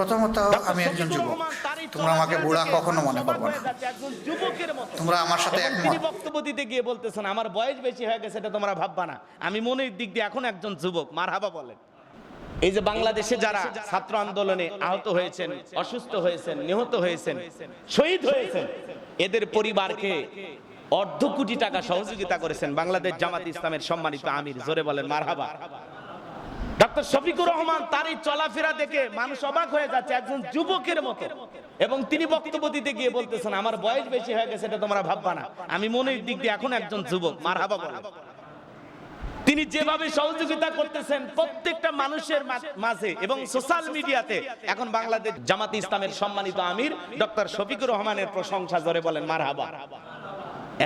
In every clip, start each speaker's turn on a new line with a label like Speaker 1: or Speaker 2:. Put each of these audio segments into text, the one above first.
Speaker 1: প্রথমত আমি একজন যুবক। তোমরা আমাকে বুড়া কখনো মনে করবে না।
Speaker 2: যুবকের মতো
Speaker 1: তোমরা আমার সাথে একমত।
Speaker 2: বক্তব্য দিতে গিয়ে বলতেছেন আমার বয়স বেশি হয়ে গেছে এটা তোমরা ভাববা না। আমি মনের দিক দিয়ে এখন একজন যুবক মারহাবা বলেন। এই যে বাংলাদেশে যারা ছাত্র আন্দোলনে আহত হয়েছেন অসুস্থ হয়েছেন নিহত হয়েছেন শহীদ হয়েছেন এদের পরিবারকে অর্ধ কোটি টাকা সহযোগিতা করেছেন বাংলাদেশ জামাত ইসলামের সম্মানিত আমির জোরে বলেন মারহাবা। ডক্টর শফিকুর রহমান তার এই চলাফেরা দেখে মানুষ অবাক হয়ে যাচ্ছে একজন যুবকের মতো। এবং তিনি বক্তব্য দিতে গিয়ে বলতেছেন, আমার বয়স বেশি হয়ে গেছে, এটা তোমরা ভাববা না। আমি মনের দিক দিয়ে এখন একজন যুবক, মারহাবা বলেন তিনি যেভাবে সহযোগিতা করতেছেন প্রত্যেকটা মানুষের মাঝে এবং সোশ্যাল মিডিয়াতে, এখন বাংলাদেশ জামাত ইসলামের সম্মানিত আমির ডক্টর শফিকুর রহমানের প্রশংসা জোরে বলেন, মারহাবা।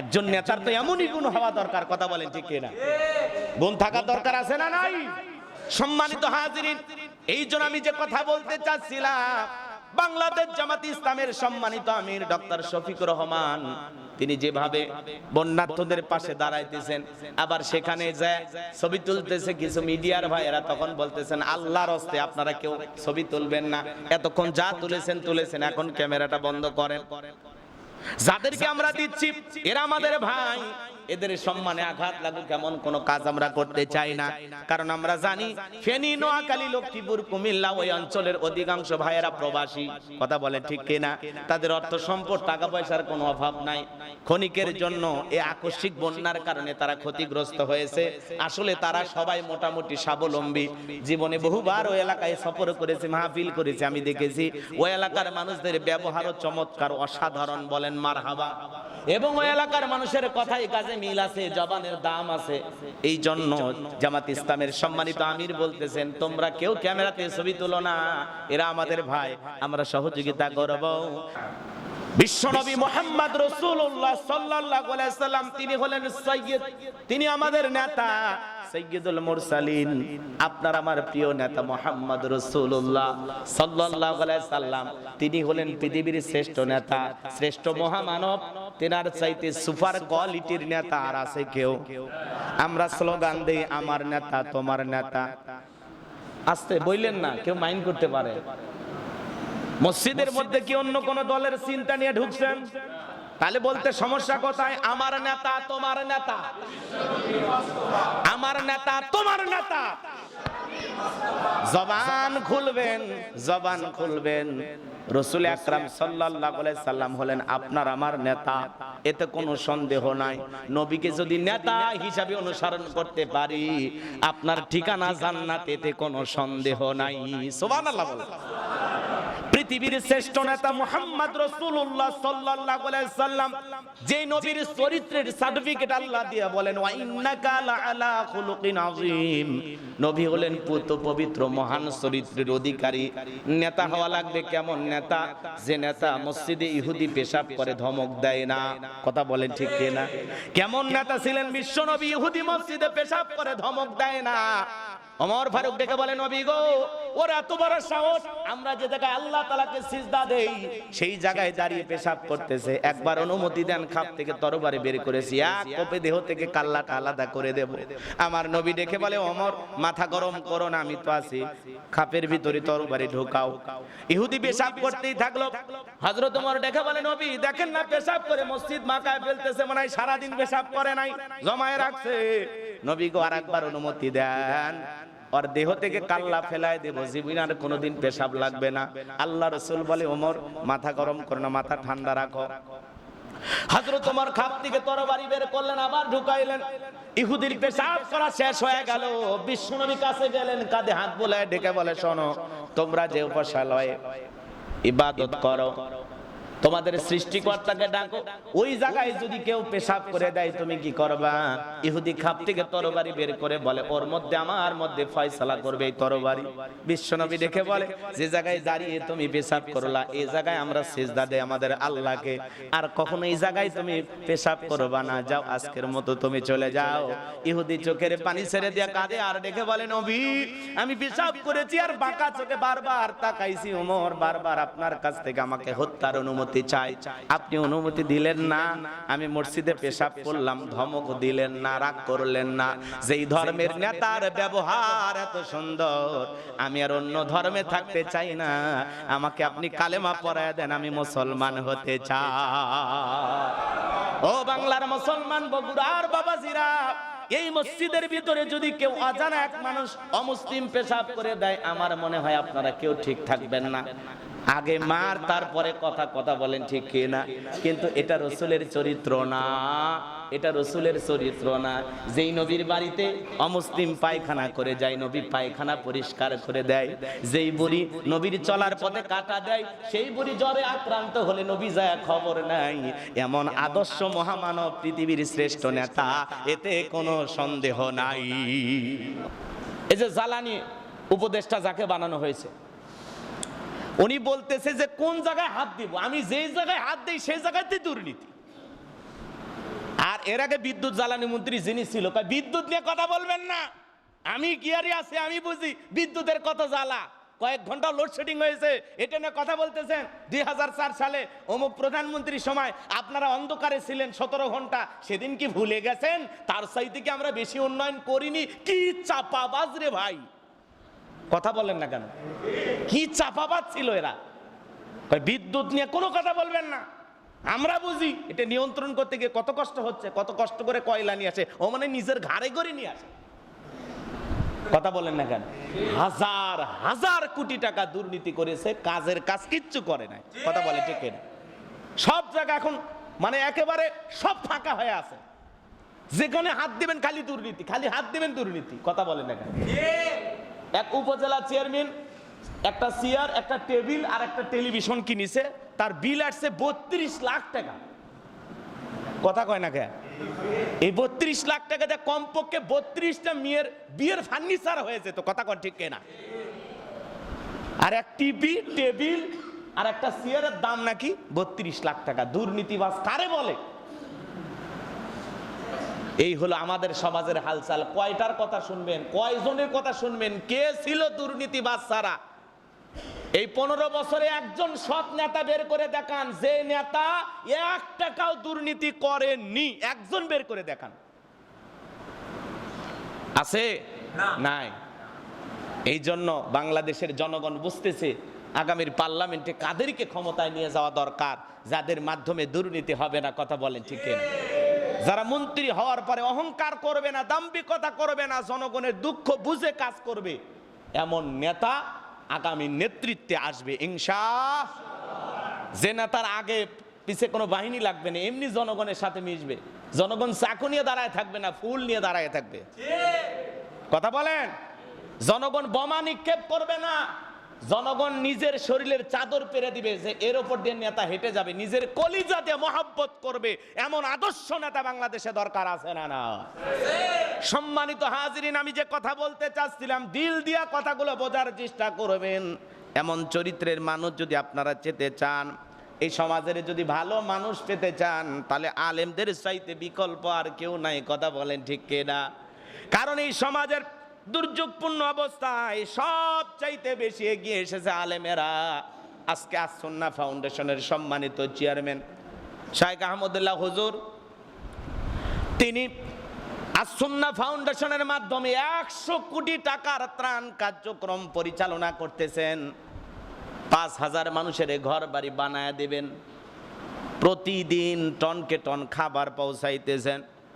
Speaker 2: একজন নেতার তো এমনই গুণ হওয়া দরকার, কথা বলেন ঠিক কিনা? গুণ থাকা দরকার আছে না নাই? সম্মানিত হাজিরিন, এই জন্য আমি যে কথা বলতে চাচ্ছিলাম, বাংলাদেশ জামাত ইসলামের সম্মানিত আমির ডক্টর শফিকুর রহমান, তিনি যেভাবে বন্যার্থদের পাশে দাঁড়াইতেছেন, আবার সেখানে যে ছবি তুলতেছে কিছু মিডিয়ার ভাইয়েরা, তখন বলতেছেন, আল্লাহর হস্তে আপনারা কেউ ছবি তুলবেন না। এতক্ষণ যা তুলেছেন তুলেছেন, এখন ক্যামেরাটা বন্ধ করেন। যাদেরকে আমরা দিচ্ছি, এরা আমাদের ভাই। এদের সম্মানে আঘাত লাগুক এমন কোন কাজ আমরা করতে চাই না। কারণ আমরা জানি ফেনী নোয়াখালী লক্ষ্মীপুর কুমিল্লা ওই অঞ্চলের অধিকাংশ ভাইয়েরা প্রবাসী। কথা বলে ঠিক কিনা? তাদের অর্থ সম্পদ টাকা পয়সার কোনো অভাব নাই। ক্ষণিকের জন্য এই আকস্মিক বন্যার কারণে তারা ক্ষতিগ্রস্ত হয়েছে। আসলে তারা সবাই মোটামুটি স্বাবলম্বী। জীবনে বহুবার ওই এলাকায় সফর করেছে মাহফিল করেছে আমি দেখেছি। ওই এলাকার মানুষদের ব্যবহারও চমৎকার অসাধারণ বলেন মারহাবা। এবং ওই এলাকার মানুষের কথাই কাজে মিল আছে, জবানের দাম আছে। এই জন্য জামাত ইসলামের সম্মানিত আমির বলতেছেন, তোমরা কেউ ক্যামেরাতে ছবি তুলো না। এরা আমাদের ভাই, আমরা সহযোগিতা করব। বিশ্বনবী মোহাম্মদ রসুল্লাহ সাল্লাম, তিনি হলেন সৈয়দ তিনি আমাদের নেতা মুরসালিন। আপনার আমার প্রিয় নেতা রসুল্লাহ সাল্লাম, তিনি হলেন পৃথিবীর শ্রেষ্ঠ নেতা, শ্রেষ্ঠ মহামানব। তেনার চাইতে সুপার কোয়ালিটির নেতা আর আছে কেউ। আমরা স্লোগান দেই, আমার নেতা, তোমার নেতা। আসতে বললেন না, কেউ মাইন্ড করতে পারে। মসজিদের মধ্যে কি অন্য কোন দলের চিন্তা নিয়ে ঢুকছেন? তাহলে বলতে সমস্যা কোথায়? আমার নেতা, তোমার নেতা। আমার নেতা, তোমার নেতা। জবান খুলবেন জবান খুলবেন। রসুল আকরাম আলাইহি সাল্লাম হলেন আপনার, আমার নেতা। এতে কোনো সন্দেহ নাই। নবীকে যদি নেতা হিসাবে অনুসরণ করতে পারি, আপনার ঠিকানা জান্নাত, এতে কোনো সন্দেহ নাই। বলেন। পৃথিবীর শ্রেষ্ঠ নেতা মুহাম্মদ রাসূলুল্লাহ সাল্লাল্লাহু আলাইহি সাল্লাম যে নবীর চরিত্রের সার্টিফিকেট আল্লাহ দিয়ে বলেন, ওয়া ইন্নাকা লাআলা খুলুকিন আযীম। নবী হলেন পুত পবিত্র মহান চরিত্রের অধিকারী। নেতা হওয়া লাগবে কেমন নেতা? যে নেতা মসজিদে ইহুদি পেশাব করে, ধমক দেয় না। কথা বলেন ঠিক কিনা? কেমন নেতা ছিলেন? বিশ্বনবী ইহুদি মসজিদে পেশাব করে, ধমক দেয় না। অমর ফারুক ডেকে বলেন, নবী গো ওর এত বড় সাহস। আমরা যে জায়গায় আল্লাহ তালাকে সিজদা দেই, সেই জায়গায় দাঁড়িয়ে পেশাব করতেছে। একবার অনুমতি দেন, খাপ থেকে তরবারি বের করেছি। এক কোপে দেহ থেকে কাল্লাটা আলাদা করে দেব। আমার নবী ডেকে বলে, অমর, মাথা গরম করো না, আমি তো আছি। খাপের ভিতরে তরবারি ঢোকাও। ইহুদি পেশাব করতেই থাকল। হযরত ওমর ডেকে বলে, নবী, দেখেন না, পেশাব করে মসজিদ মাকায় ফেলতেছে, মনে হয় সারাদিন পেশাব করে নাই, জমায়ে রাখছে। নবী গো, আরেকবার অনুমতি দেন। ওর দেহ থেকে কাল্লা ফেলায় দেবো, জীবন আর কোনোদিন পেশাব লাগবে না। আল্লাহ রসুল বলে, ওমর, মাথা গরম করো না, মাথা ঠান্ডা রাখো। হাজরত তোমার খাপ থেকে তরবারি বের করলেন, আবার ঢুকাইলেন। ইহুদির পেশাব করা শেষ হয়ে গেল। বিষ্ণুনবী কাছে গেলেন, কাঁধে হাত বলে ডেকে বলে, শোনো, তোমরা যে উপাসালয়ে ইবাদত করো তোমাদের সৃষ্টিকর্তাকে ডাকো। ওই জায়গায় যদি কেউ পেশাব করে দেয়, তুমি কি করবা? ইহুদি খাপ থেকে তরবারি বের করে বলে, ওর মধ্যে, আমার মধ্যে ফয়সালা করবে এই তরবারি। বিশ্বনবী দেখে বলে, যে জায়গায় দাঁড়িয়ে তুমি পেশাব করলা এই জায়গায় আমরা সেজদা দেই আমাদের আল্লাহকে। আর কখনো এই জায়গায় তুমি পেশাব করবা না। যাও, আজকের মতো তুমি চলে যাও। ইহুদি চোখের পানি ছেড়ে দিয়া কাঁদে আর দেখে বলে, নবী, আমি পেশাব করেছি আর বাঁকা চোখে বারবার তাকাইছি ওমর বারবার আপনার কাছ থেকে আমাকে হত্যার অনুমতি অনুমতি চাই। আপনি অনুমতি দিলেন না, আমি মসজিদে পেশাব করলাম, ধমক দিলেন না, রাগ করলেন না। যেই ধর্মের নেতার ব্যবহার এত সুন্দর, আমি আর অন্য ধর্মে থাকতে চাই না। আমাকে আপনি কালেমা পড়ায় দেন, আমি মুসলমান হতে চাই। ও বাংলার মুসলমান বগুড়ার বাবাজিরা, এই মসজিদের ভিতরে যদি কেউ অজানা এক মানুষ অমুসলিম পেশাব করে দেয়, আমার মনে হয় আপনারা কেউ ঠিক থাকবেন না। আগে মার তারপরে কথা কথা বলেন ঠিক কি না কিন্তু এটা রসুলের চরিত্র না। এটা রসুলের চরিত্র না। যেই নবীর বাড়িতে অমুসলিম পায়খানা করে যায় নবী পায়খানা পরিষ্কার করে দেয়। যেই বুড়ি নবীর চলার পথে কাটা দেয় সেই বুড়ি জ্বরে আক্রান্ত হলে নবী যায় খবর নাই। এমন আদর্শ মহামানব পৃথিবীর শ্রেষ্ঠ নেতা এতে কোনো সন্দেহ নাই। এই যে জ্বালানি উপদেশটা যাকে বানানো হয়েছে উনি বলতেছে যে, কোন জায়গায় হাত দিব? আমি যেই জায়গায় হাত দিই, সেই জায়গাতে দুর্নীতি। আর এর আগে বিদ্যুৎ জ্বালানি মন্ত্রী যিনি ছিল বিদ্যুৎ নিয়ে কথা বলবেন না। আমি গিয়ারি আছে, আমি বুঝি, বিদ্যুতের কত জ্বালা। কয়েক ঘণ্টা লোডশেডিং হয়েছে, এটা নিয়ে কথা বলতেছেন? দুই হাজার চার সালে অমুক প্রধানমন্ত্রীর সময় আপনারা অন্ধকারে ছিলেন সতেরো ঘণ্টা, সেদিন কি ভুলে গেছেন? তার সাইতে কি আমরা বেশি উন্নয়ন করিনি? কি চাপাবাজ রে ভাই? কথা বলেন না কেন? কি চাপাবাজ ছিল এরা? বিদ্যুৎ নিয়ে কোনো কথা বলবেন না। আমরা বুঝি, এটা নিয়ন্ত্রণ করতে গিয়ে কত কষ্ট হচ্ছে, কত কষ্ট করে কয়লা নিয়ে আসে, ও মানে নিজের ঘাড়ে করে নিয়ে আসে। কথা বলেন না কেন? হাজার হাজার কোটি টাকা দুর্নীতি করেছে, কাজের কাজ কিচ্ছু করে নাই। কথা বলে ঠিক না সব জায়গা এখন মানে একেবারে সব ফাঁকা হয়ে আছে। যেখানে হাত দিবেন খালি দুর্নীতি, খালি হাত দিবেন দুর্নীতি। কথা বলেন না কেন? এক উপজেলা চেয়ারম্যান, একটা চেয়ার, একটা টেবিল আর একটা টেলিভিশন কিনেছে। তার বিল আসছে বত্রিশ লাখ টাকা। কথা কয় না কে? এই বত্রিশ লাখ টাকা দিয়ে কমপক্ষে বত্রিশটা মেয়ের বিয়ের ফার্নিচার হয়েছে তো, কথা কন ঠিক না আর এক টিভি, টেবিল আর একটা চেয়ারের দাম নাকি বত্রিশ লাখ টাকা। দুর্নীতিবাজ কারে বলে? এই হলো আমাদের সমাজের হালচাল। কয়টার কথা শুনবেন? কয়জনের কথা শুনবেন? কে ছিল দুর্নীতিবাজ ছাড়া এই পনেরো বছরে একজন সৎ নেতা বের করে দেখান। যে নেতা এক টাকাও দুর্নীতি করেননি একজন বের করে দেখান। আছে? নাই। এই জন্য বাংলাদেশের জনগণ বুঝতেছে আগামীর পার্লামেন্টে কাদেরকে ক্ষমতায় নিয়ে যাওয়া দরকার? যাদের মাধ্যমে দুর্নীতি হবে না কথা বলেন ঠিক? যারা মন্ত্রী হওয়ার পরে অহংকার করবে না দাম্ভিকতা করবে না জনগণের দুঃখ বুঝে কাজ করবে এমন নেতা আগামী নেতৃত্বে আসবে ইনশা যে নেতার আগে পিছে কোনো বাহিনী লাগবে না এমনি জনগণের সাথে মিশবে। জনগণ চাকু নিয়ে দাঁড়ায় থাকবে না ফুল নিয়ে দাঁড়ায় থাকবে। কথা বলেন? জনগণ বোমা নিক্ষেপ করবে না। জনগণ নিজের শরীরের চাদর পেরে দিবে যে এর ওপর দিয়ে নেতা হেঁটে যাবে, নিজের কলিজা দিয়ে মহাব্বত করবে, এমন আদর্শ নেতা বাংলাদেশে দরকার আছে না না? সম্মানিত হাজিরিন, আমি যে কথা বলতে চাচ্ছিলাম, দিল দিয়া কথাগুলো বোঝার চেষ্টা করবেন। এমন চরিত্রের মানুষ যদি আপনারা চেতে চান, এই সমাজের যদি ভালো মানুষ পেতে চান, তাহলে আলেমদের চাইতে বিকল্প আর কেউ নাই, কথা বলেন ঠিক না কারণ এই সমাজের দুর্যোগপূর্ণ অবস্থায় সব চাইতে বেশি এগিয়ে এসেছে আলেমেরা। আজকে আসন্না ফাউন্ডেশনের সম্মানিত চেয়ারম্যান শাইখ আহমদুল্লাহ হুজুর। তিনি আসন্না ফাউন্ডেশনের মাধ্যমে একশো কোটি টাকার ত্রাণ কার্যক্রম পরিচালনা করতেছেন। পাঁচ হাজার মানুষের ঘর বাড়ি বানায় দেবেন। প্রতিদিন টনকে টন খাবার পৌঁছাইতেছেন।